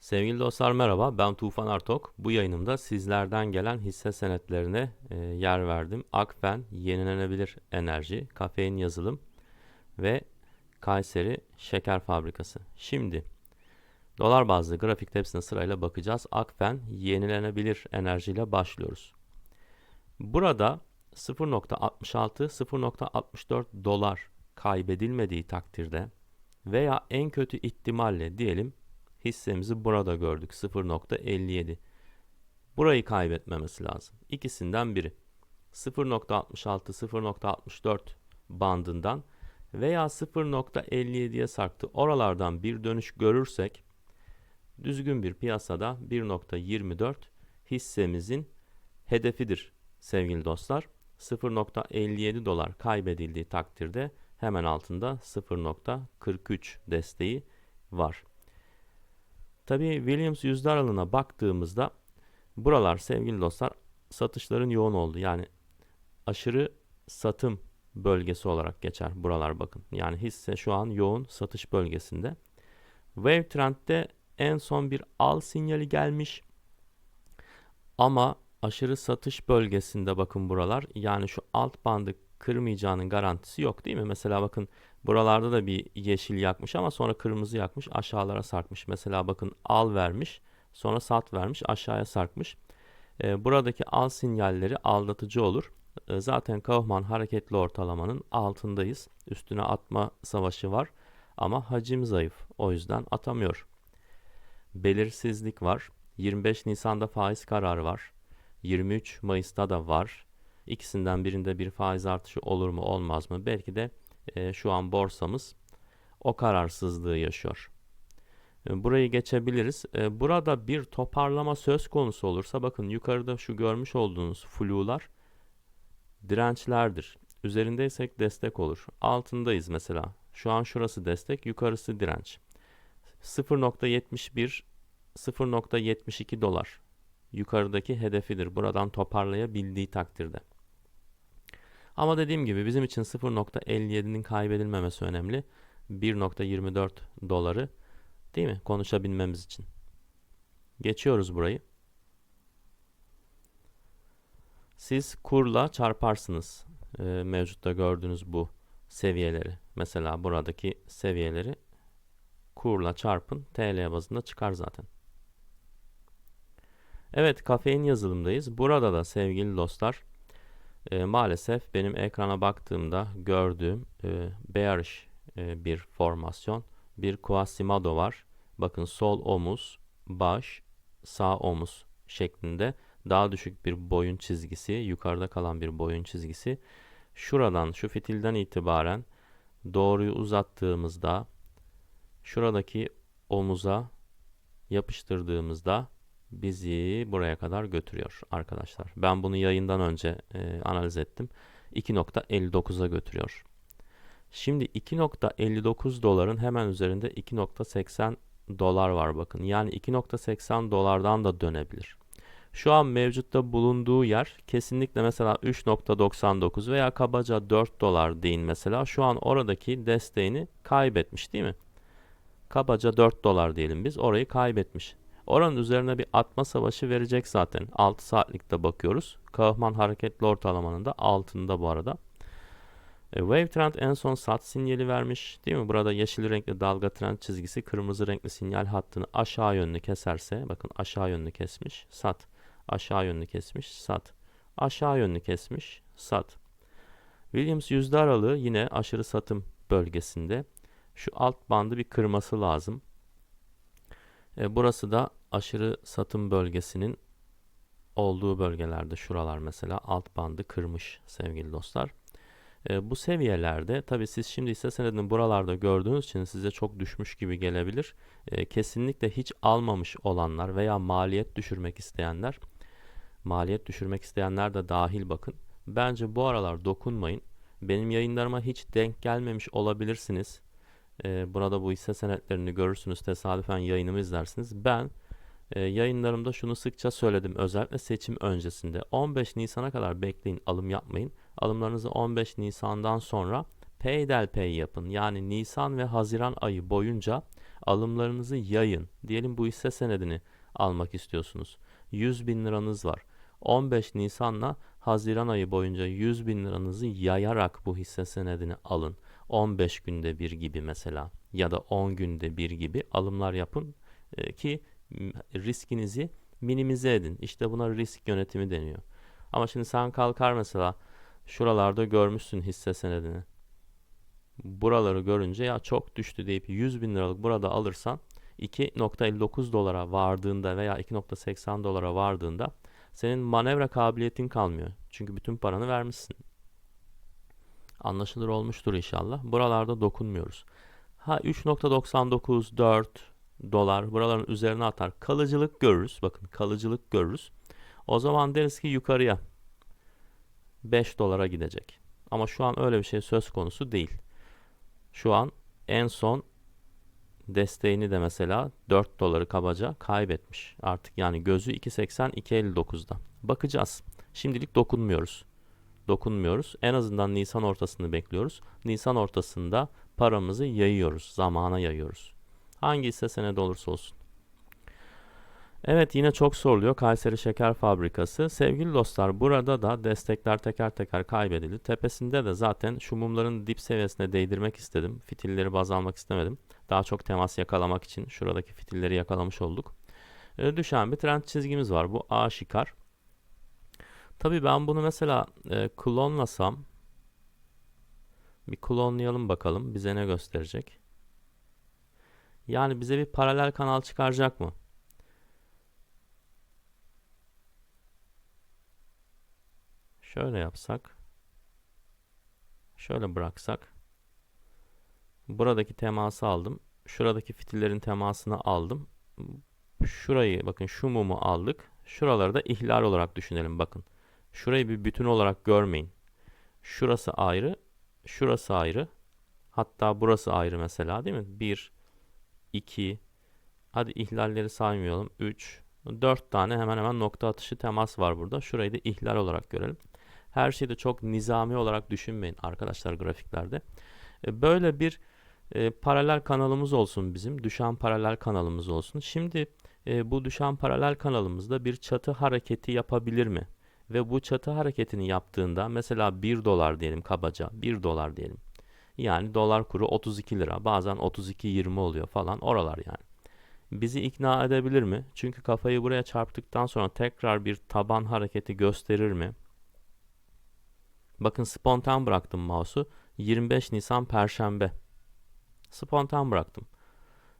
Sevgili dostlar merhaba, ben Tufan Artok. Bu yayınımda sizlerden gelen hisse senetlerine e, yer verdim. Akfen, Yenilenebilir Enerji, Kafein Yazılım ve Kayseri Şeker Fabrikası. Şimdi dolar bazlı grafikte hepsine sırayla bakacağız. Akfen, Yenilenebilir Enerji ile başlıyoruz. Burada 0.66, 0.64 dolar kaybedilmediği takdirde veya en kötü ihtimalle diyelim hissemizi burada gördük 0.57. Burayı kaybetmemesi lazım. İkisinden biri. 0.66 0.64 bandından veya 0.57'ye sarktı. Oralardan bir dönüş görürsek düzgün bir piyasada 1.24 hissemizin hedefidir sevgili dostlar. 0.57 dolar kaybedildiği takdirde hemen altında 0.43 desteği var. Tabii Williams yüzde aralığına baktığımızda buralar sevgili dostlar satışların yoğun oldu. Yani aşırı satım bölgesi olarak geçer buralar bakın. Yani hisse şu an yoğun satış bölgesinde. Wave Trend'de en son bir al sinyali gelmiş. Ama aşırı satış bölgesinde bakın buralar. Yani şu alt bandı kırmayacağının garantisi yok değil mi? Mesela bakın buralarda da bir yeşil yakmış ama sonra kırmızı yakmış aşağılara sarkmış. Mesela bakın al vermiş sonra sat vermiş aşağıya sarkmış. E, buradaki al sinyalleri aldatıcı olur. E, zaten Kaufman hareketli ortalamanın altındayız. Üstüne atma savaşı var ama hacim zayıf. O yüzden atamıyor. Belirsizlik var. 25 Nisan'da faiz kararı var. 23 Mayıs'ta da var. İkisinden birinde bir faiz artışı olur mu olmaz mı? Belki de e, şu an borsamız o kararsızlığı yaşıyor. E, burayı geçebiliriz. E, burada bir toparlama söz konusu olursa bakın yukarıda şu görmüş olduğunuz flu'lar dirençlerdir. Üzerindeysek destek olur. Altındayız mesela. Şu an şurası destek, yukarısı direnç. 0.71 0.72 dolar yukarıdaki hedefidir. Buradan toparlayabildiği takdirde. Ama dediğim gibi bizim için 0.57'nin kaybedilmemesi önemli. 1.24 doları değil mi? Konuşabilmemiz için. Geçiyoruz burayı. Siz kurla çarparsınız e, mevcutta gördüğünüz bu seviyeleri. Mesela buradaki seviyeleri kurla çarpın. TL bazında çıkar zaten. Evet kafein yazılımdayız. Burada da sevgili dostlar e, maalesef benim ekrana baktığımda gördüğüm e, bearish e, bir formasyon. Bir Quasimodo var. Bakın sol omuz, baş, sağ omuz şeklinde daha düşük bir boyun çizgisi, yukarıda kalan bir boyun çizgisi. Şuradan, şu fitilden itibaren doğruyu uzattığımızda şuradaki omuza yapıştırdığımızda bizi buraya kadar götürüyor arkadaşlar. Ben bunu yayından önce e, analiz ettim. 2.59'a götürüyor. Şimdi 2.59 doların hemen üzerinde 2.80 dolar var bakın. Yani 2.80 dolardan da dönebilir. Şu an mevcutta bulunduğu yer kesinlikle mesela 3.99 veya kabaca 4 dolar deyin mesela. Şu an oradaki desteğini kaybetmiş değil mi? Kabaca 4 dolar diyelim biz. Orayı kaybetmiş. Oranın üzerine bir atma savaşı verecek zaten. 6 saatlikte bakıyoruz. Kaufman hareketli ortalamanın da altında bu arada. E, wave trend en son sat sinyali vermiş değil mi? Burada yeşil renkli dalga trend çizgisi kırmızı renkli sinyal hattını aşağı yönlü keserse bakın aşağı yönlü kesmiş sat. Aşağı yönlü kesmiş sat. Aşağı yönlü kesmiş sat. Williams yüzde aralığı yine aşırı satım bölgesinde. Şu alt bandı bir kırması lazım. E, burası da aşırı satım bölgesinin olduğu bölgelerde şuralar mesela alt bandı kırmış sevgili dostlar. E, bu seviyelerde tabi siz şimdi ise senedini buralarda gördüğünüz için size çok düşmüş gibi gelebilir. E, kesinlikle hiç almamış olanlar veya maliyet düşürmek isteyenler maliyet düşürmek isteyenler de dahil bakın. Bence bu aralar dokunmayın. Benim yayınlarıma hiç denk gelmemiş olabilirsiniz. E, burada bu hisse senetlerini görürsünüz. Tesadüfen yayınımı izlersiniz. Ben e, yayınlarımda şunu sıkça söyledim. Özellikle seçim öncesinde. 15 Nisan'a kadar bekleyin. Alım yapmayın. Alımlarınızı 15 Nisan'dan sonra paydelpay yapın. Yani Nisan ve Haziran ayı boyunca Alımlarınızı yayın. Diyelim bu hisse senedini almak istiyorsunuz. 100 bin liranız var. 15 Nisan'la Haziran ayı boyunca 100 bin liranızı yayarak bu hisse senedini alın. 15 günde bir gibi mesela ya da 10 günde bir gibi alımlar yapın e, ki riskinizi minimize edin. İşte buna risk yönetimi deniyor. Ama şimdi sen kalkar mesela şuralarda görmüşsün hisse senedini. Buraları görünce ya çok düştü deyip 100 bin liralık burada alırsan 2.59 dolara vardığında veya 2.80 dolara vardığında senin manevra kabiliyetin kalmıyor. Çünkü bütün paranı vermişsin. Anlaşılır olmuştur inşallah. Buralarda dokunmuyoruz. Ha 3.99 4 dolar buraların üzerine atar. Kalıcılık görürüz. Bakın kalıcılık görürüz. O zaman deriz ki yukarıya 5 dolara gidecek. Ama şu an öyle bir şey söz konusu değil. Şu an en son desteğini de mesela 4 doları kabaca kaybetmiş. Artık yani gözü 2.80 2.59'da. Bakacağız. Şimdilik dokunmuyoruz. Dokunmuyoruz. En azından Nisan ortasını bekliyoruz. Nisan ortasında paramızı yayıyoruz. Zamana yayıyoruz. Hangi hisse senedi olursa olsun. Evet yine çok soruluyor Kayseri Şeker Fabrikası. Sevgili dostlar burada da destekler teker teker kaybedildi. Tepesinde de zaten şu mumların dip seviyesine değdirmek istedim. Fitilleri baz almak istemedim. Daha çok temas yakalamak için şuradaki fitilleri yakalamış olduk. Ee, düşen bir trend çizgimiz var. Bu aşikar. Tabii ben bunu mesela e, klonlasam bir klonlayalım bakalım bize ne gösterecek. Yani bize bir paralel kanal çıkaracak mı? Şöyle yapsak. Şöyle bıraksak. Buradaki teması aldım. Şuradaki fitillerin temasını aldım. Şurayı bakın şu mumu aldık. Şuraları da ihlal olarak düşünelim bakın. Şurayı bir bütün olarak görmeyin. Şurası ayrı, şurası ayrı. Hatta burası ayrı mesela değil mi? 1 2 Hadi ihlalleri saymayalım. 3 4 tane hemen hemen nokta atışı temas var burada. Şurayı da ihlal olarak görelim. Her şeyi de çok nizami olarak düşünmeyin arkadaşlar grafiklerde. E, böyle bir e, paralel kanalımız olsun bizim. Düşen paralel kanalımız olsun. Şimdi e, bu düşen paralel kanalımızda bir çatı hareketi yapabilir mi? Ve bu çatı hareketini yaptığında mesela 1 dolar diyelim kabaca 1 dolar diyelim. Yani dolar kuru 32 lira bazen 32.20 oluyor falan oralar yani. Bizi ikna edebilir mi? Çünkü kafayı buraya çarptıktan sonra tekrar bir taban hareketi gösterir mi? Bakın spontan bıraktım mouse'u. 25 Nisan Perşembe. Spontan bıraktım.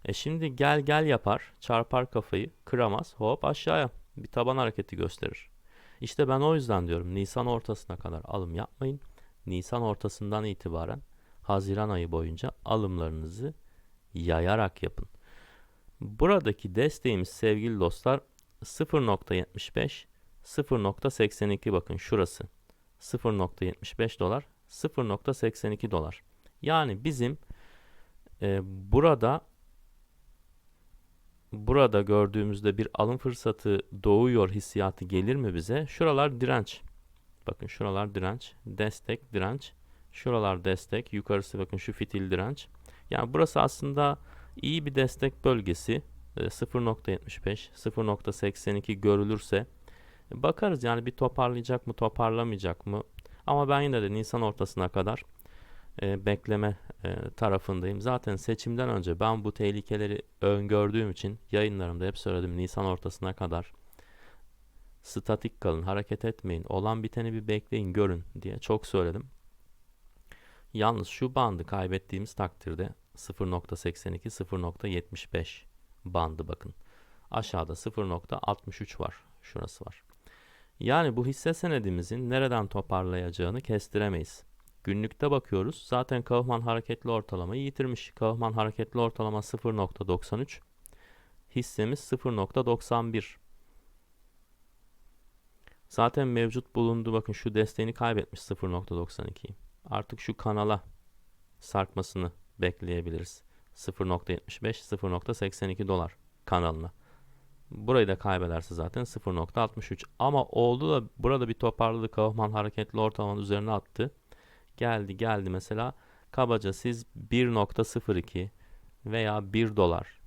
E şimdi gel gel yapar. Çarpar kafayı. Kıramaz. Hop aşağıya. Bir taban hareketi gösterir. İşte ben o yüzden diyorum Nisan ortasına kadar alım yapmayın. Nisan ortasından itibaren Haziran ayı boyunca alımlarınızı yayarak yapın. Buradaki desteğimiz sevgili dostlar 0.75 0.82 bakın şurası 0.75 dolar 0.82 dolar. Yani bizim e, burada burada gördüğümüzde bir alım fırsatı doğuyor hissiyatı gelir mi bize? Şuralar direnç. Bakın şuralar direnç, destek, direnç. Şuralar destek, yukarısı bakın şu fitil direnç. Yani burası aslında iyi bir destek bölgesi. 0.75, 0.82 görülürse bakarız yani bir toparlayacak mı, toparlamayacak mı? Ama ben yine de Nisan ortasına kadar e, bekleme e, tarafındayım. Zaten seçimden önce ben bu tehlikeleri öngördüğüm için yayınlarımda hep söyledim Nisan ortasına kadar statik kalın, hareket etmeyin, olan biteni bir bekleyin, görün diye çok söyledim. Yalnız şu bandı kaybettiğimiz takdirde 0.82 0.75 bandı bakın. Aşağıda 0.63 var. Şurası var. Yani bu hisse senedimizin nereden toparlayacağını kestiremeyiz. Günlükte bakıyoruz. Zaten Kaufman hareketli ortalamayı yitirmiş. Kaufman hareketli ortalama 0.93. Hissemiz 0.91. Zaten mevcut bulunduğu bakın şu desteğini kaybetmiş 0.92'yi. Artık şu kanala sarkmasını bekleyebiliriz. 0.75 0.82 dolar kanalına. Burayı da kaybederse zaten 0.63 ama oldu da burada bir toparladı Kaufman hareketli ortalamanın üzerine attı. Geldi geldi mesela kabaca siz 1.02 veya 1 dolar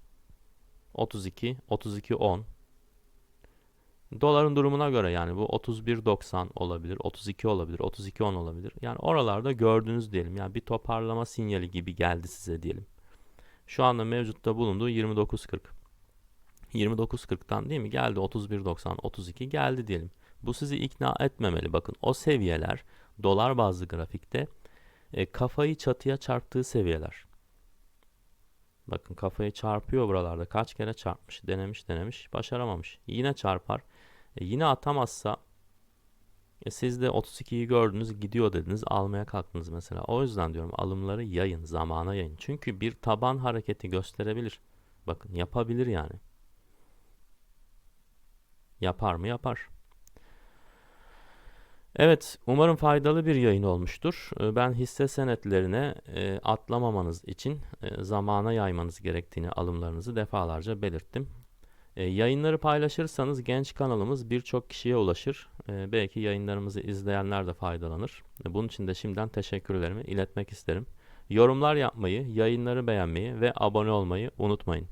32, 32 10. Doların durumuna göre yani bu 31.90 olabilir, 32 olabilir, 32 10 olabilir. Yani oralarda gördüğünüz diyelim. Yani bir toparlama sinyali gibi geldi size diyelim. Şu anda mevcutta bulunduğu 29.40. 29.40'tan değil mi? Geldi 31.90, 32 geldi diyelim. Bu sizi ikna etmemeli. Bakın o seviyeler dolar bazlı grafikte e, kafayı çatıya çarptığı seviyeler. Bakın kafayı çarpıyor buralarda. Kaç kere çarpmış, denemiş, denemiş, başaramamış. Yine çarpar. E, yine atamazsa e, siz de 32'yi gördünüz, gidiyor dediniz, almaya kalktınız mesela. O yüzden diyorum alımları yayın, zamana yayın. Çünkü bir taban hareketi gösterebilir. Bakın yapabilir yani. Yapar mı? Yapar. Evet, umarım faydalı bir yayın olmuştur. Ee, Ben hisse senetlerine e, atlamamanız için e, zamana yaymanız gerektiğini alımlarınızı defalarca belirttim. E, Yayınları paylaşırsanız genç kanalımız birçok kişiye ulaşır. E, Belki yayınlarımızı izleyenler de faydalanır. E, Bunun için de şimdiden teşekkürlerimi iletmek isterim. Yorumlar yapmayı, yayınları beğenmeyi ve abone olmayı unutmayın.